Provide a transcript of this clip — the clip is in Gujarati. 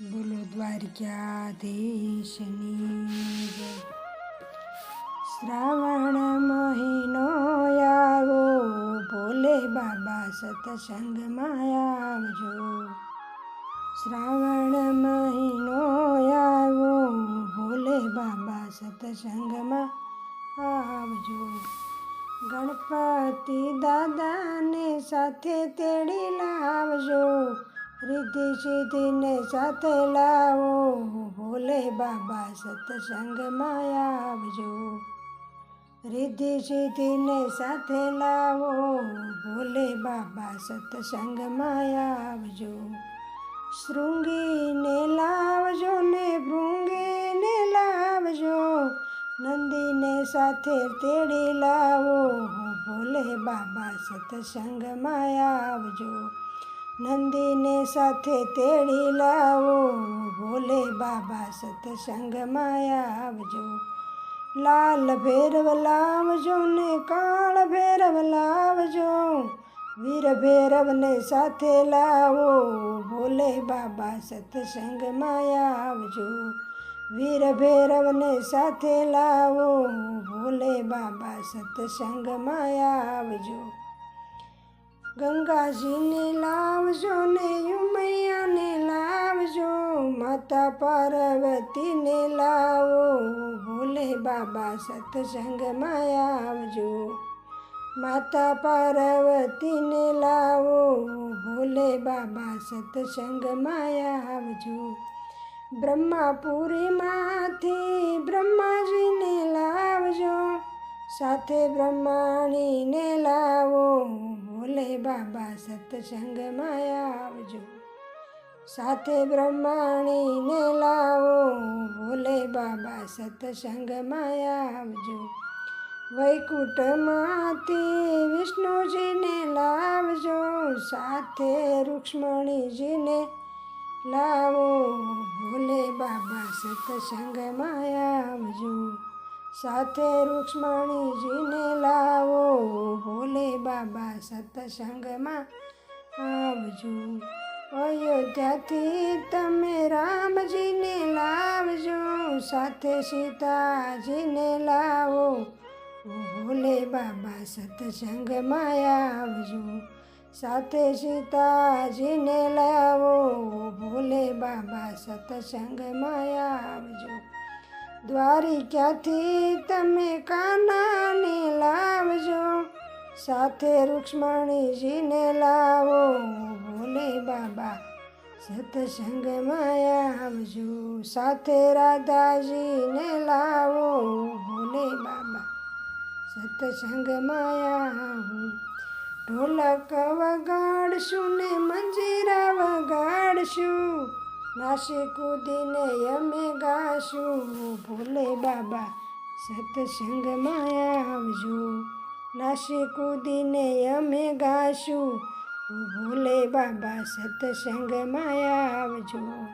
બોલો, દ્વારકાધીશની શ્રાવણ મહિનો આવો, ભોલે બાબા સત્સંગમાં આવજો. શ્રાવણ મહિનો આવો, ભોલે બાબા સત્સંગમાં આવજો. ગણપતિ દાદાને સાથે તેડી લાવજો. રિદ્ધિ સિદ્ધિને સાથે લાવો ભોલે બાબા સત્સંગમાં આવજો. રિદ્ધિ સિદ્ધિને સાથે લાવો ભોલે બાબા સત્સંગમાં આવજો. શૃંગીને લાવજો ને ભૃંગીને લાવજો, નંદીને સાથે તેડી લાવો ભોલે બાબા સત્સંગમાં આવજો. નંદીને સાથે તેડી લાવો. ભોલે બાબા સત્સંગમાં આવજો. લાલ ભેરવ લાવજો ને કાળ ભેરવ લાવજો. વીર ભૈરવને સાથે લાવો. ભોલે બાબા સત્સંગમાં આવજો. વીર ભૈરવને સાથે લાવો. ભોલે બાબા સત્સંગમાં આવજો. ગંગાજીને લાવજો ને યુમૈયાને લાવજો, માતા પાર્વતીને લાવો. ભોલે બાબા સત્સંગમાં આવજો. માતા પાર્વતીને લાવો. ભોલે બાબા સત્સંગમાં આવજો. બ્રહ્માપુરીમાંથી બ્રહ્માજીને સાથે બ્રહ્માણીને લાવો. ભોલે બાબા સત્સંગમાં આવજો. સાથે બ્રહ્માણીને લાવો. ભોલે બાબા સત્સંગમાં આવજો. વૈકુંઠમાંથી વિષ્ણુજીને લાવજો. સાથે રૂક્ષ્મણીજીને લાવો. ભોલે બાબા સત્સંગમાં સાથે રૂક્ષ્મણીજીને લાવો. ભોલે બાબા સત્સંગમાં, આવજો. અયોધ્યાથી તમે રામજીને લાવજો, સાથે સીતાજીને લાવો. ભોલે બાબા સત્સંગમાં, આવજો. સાથે સીતાજીને લાવો. ભોલે બાબા સત્સંગમાં, આવજો. દ્વારિકાથી તમે કાનાને લાવજો? સાથે રૂક્ષ્મણીજીને લાવો ભોલે બાબા સતસંગમાં આવજો. સાથે રાધાજીને લાવો ભોલે બાબા સતસંગમાં આવો. ઢોલક વગાડશું ને મંજીરા વગાડશું. નાસી કૂદીને અમે ગાશું. ભોલે બાબા સત્સંગમાં આવજો. નાસી કૂદીને અમે ગાશું. ભોલે બાબા સત્સંગમાં આવજો.